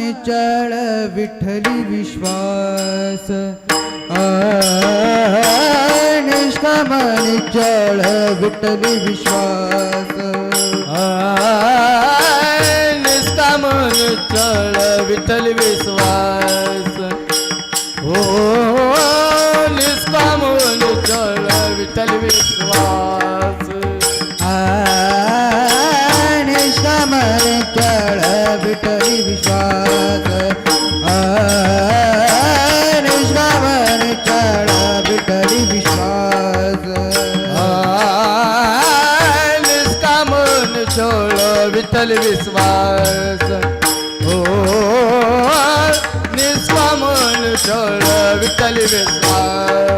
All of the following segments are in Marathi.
निचळ विठ्ठली विश्वास। आ, निष्काम निचळ विठ्ठली विश्वास। निष्काम चळ विठ्ठल विश्वास। हो निष्काम चळ विठ्ठल विश्वास। आ, निष्काम निचळ विठ्ठली विश्वास। ठेल विश्वास. हो निस्वामन ठळ विठ्ठल विश्वास.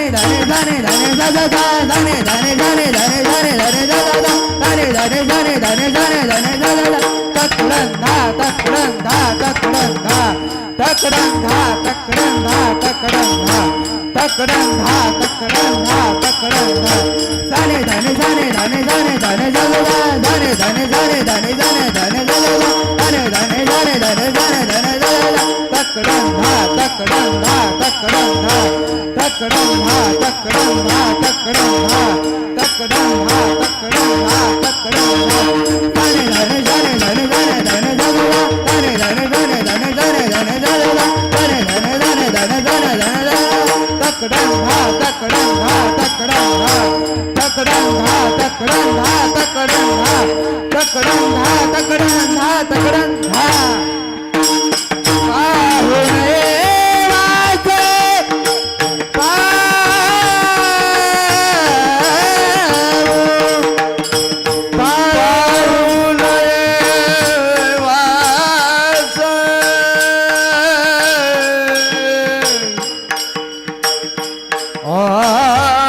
धने धने धने धने धने धा धा धा धने धने धने धने धने धने धा धा धा धने धने धने धने धने धने धा धा धा तकडं धा तकडं धा तकडं धा तकडं धा तकडं धा तकडं धा तकडं धा तकडं धा तकडं धा धने धने धने धने धने धने धा धा धा धने धने धने धने धने धने धा धा धा धने धने धने धने धने धने धा धा धा तकडं तकडं धा तकडं धा तकडं धा तकडं धा तकडं धा तकडं धा धने धने धने धने धने धने धा धा धा धने धने धने धने धने धने धा धा धा धने धने धने धने धने धने धा धा धा तकडं धा तकडं धा तकडं धा तकडं धा तकडं धा तकडं धा 啊。